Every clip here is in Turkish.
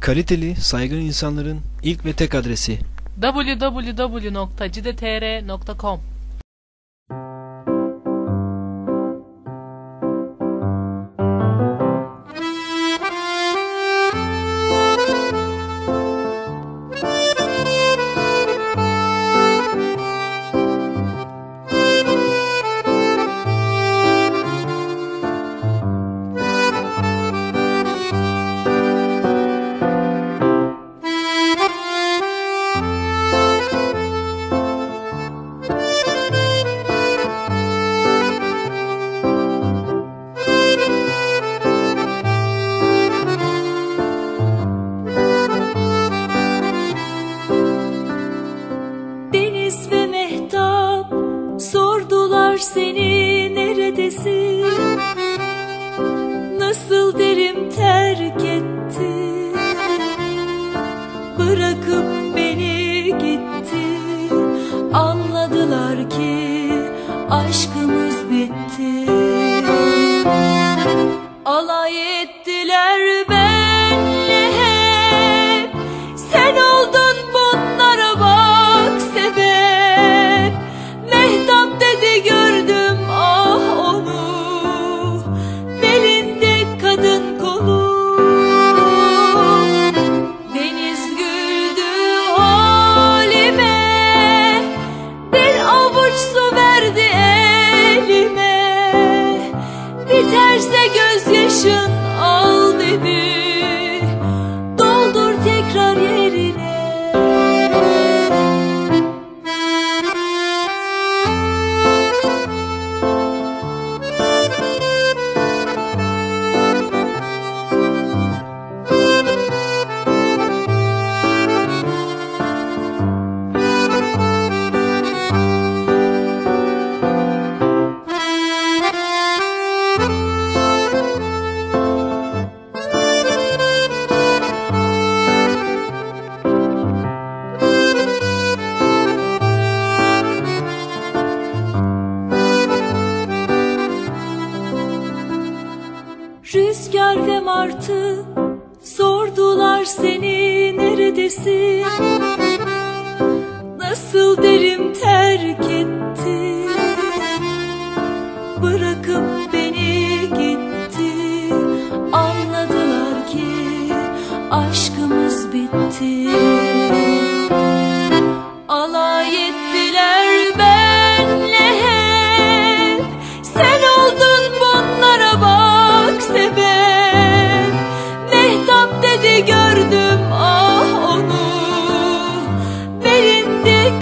Kaliteli, saygın insanların ilk ve tek adresi. www.cidetr.com Deniz ve Mehtap sordular seni neredesin? Nasıl derim terk etti? Bırakıp beni gitti. Anladılar ki aşkımız Biterse gözyaşın al dedi Ve martı sordular seni neredesin? Nasıl derim terk etti? Bırakıp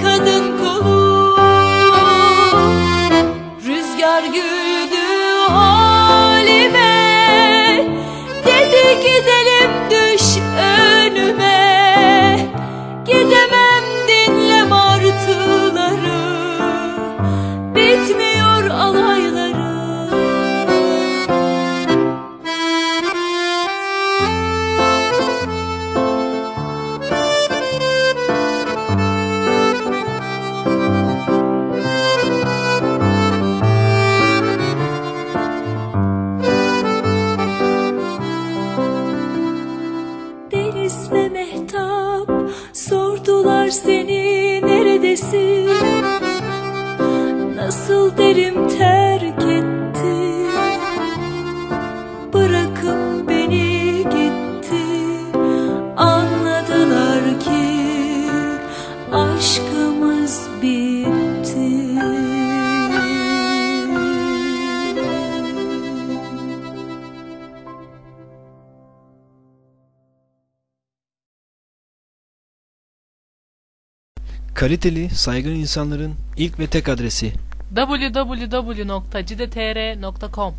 kadın Kaliteli, saygın insanların ilk ve tek adresi. www.cidetr.com